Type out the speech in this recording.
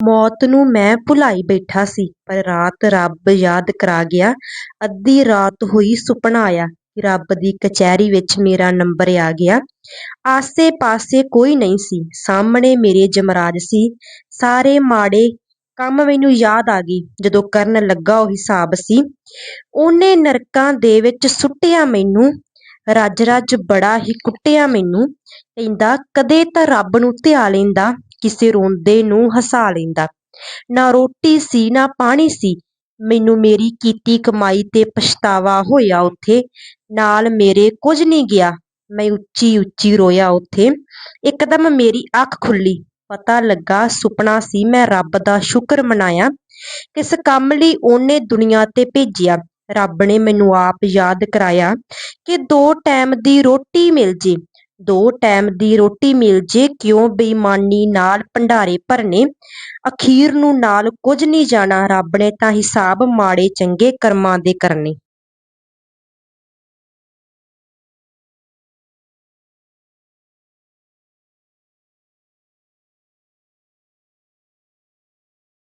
ਮੌਤ ਨੂੰ ਮੈਂ ਭੁਲਾਈ ਬੈਠਾ ਸੀ, ਪਰ ਰਾਤ ਰੱਬ ਯਾਦ ਕਰਾ ਗਿਆ। ਅੱਧੀ ਰਾਤ ਹੋਈ ਸੁਪਨਾ ਆਇਆ ਕਿ ਰੱਬ ਦੀ ਕਚਹਿਰੀ ਵਿੱਚ ਮੇਰਾ ਨੰਬਰ ਆ ਗਿਆ। ਆਸੇ ਪਾਸੇ ਕੋਈ ਨਹੀਂ ਸੀ, ਸਾਹਮਣੇ ਮੇਰੇ ਜਮਰਾਜ ਸੀ। ਸਾਰੇ ਮਾੜੇ ਕੰਮ ਮੈਨੂੰ ਯਾਦ ਆ ਗਈ ਜਦੋਂ ਕਰਨ ਲੱਗਾ ਉਹ ਹਿਸਾਬ ਸੀ। ਉਹਨੇ ਨਰਕਾਂ ਦੇ ਵਿੱਚ ਸੁੱਟਿਆ ਮੈਨੂੰ ਰੱਜ ਰੱਜ ਬੜਾ ਹੀ ਕੁੱਟਿਆ ਮੈਨੂੰ। ਕਹਿੰਦਾ, ਕਦੇ ਤਾਂ ਰੱਬ ਨੂੰ ਧਿਆ ਲੈਂਦਾ ਕਿਸੇ ਰੋਂਦੇ ਨੂੰ ਹਸਾ ਲੈਂਦਾ। ਨਾ ਰੋਟੀ ਸੀ, ਨਾ ਪਾਣੀ ਸੀ। ਮੈਨੂੰ ਮੇਰੀ ਕੀਤੀ ਕਮਾਈ ਤੇ ਪਛਤਾਵਾ ਹੋਇਆ ਉੱਥੇ। ਨਾਲ ਮੇਰੇ ਕੁਝ ਨਹੀਂ ਗਿਆ। ਮੈਂ ਉੱਚੀ ਉੱਚੀ ਰੋਇਆ ਉੱਥੇ। ਇਕਦਮ ਮੇਰੀ ਅੱਖ ਖੁੱਲੀ। ਪਤਾ ਲੱਗਾ ਸੁਪਨਾ ਸੀ ਮੈਂ ਰੱਬ ਦਾ ਸ਼ੁਕਰ ਮਨਾਇਆ। ਕਿਸ ਕੰਮ ਲਈ ਉਹਨੇ ਦੁਨੀਆ ਤੇ ਭੇਜਿਆ। ਰੱਬ ਨੇ ਮੈਨੂੰ ਆਪ ਯਾਦ ਕਰਾਇਆ ਕਿ ਦੋ ਟੈਮ ਦੀ ਰੋਟੀ ਮਿਲ ਜੇ। ਦੋ ਟੈਮ ਦੀ ਰੋਟੀ ਮਿਲ ਜੇ, ਕਿਉਂ ਬੇਈਮਾਨੀ ਨਾਲ ਭੰਡਾਰੇ ਭਰਨੇ? ਅਖੀਰ ਨੂੰ ਨਾਲ ਕੁਝ ਨਹੀਂ ਜਾਣਾ, ਰੱਬ ਨੇ ਤਾਂ ਹਿਸਾਬ ਮਾੜੇ ਚੰਗੇ ਕਰਮਾਂ ਦੇ ਕਰਨੇ।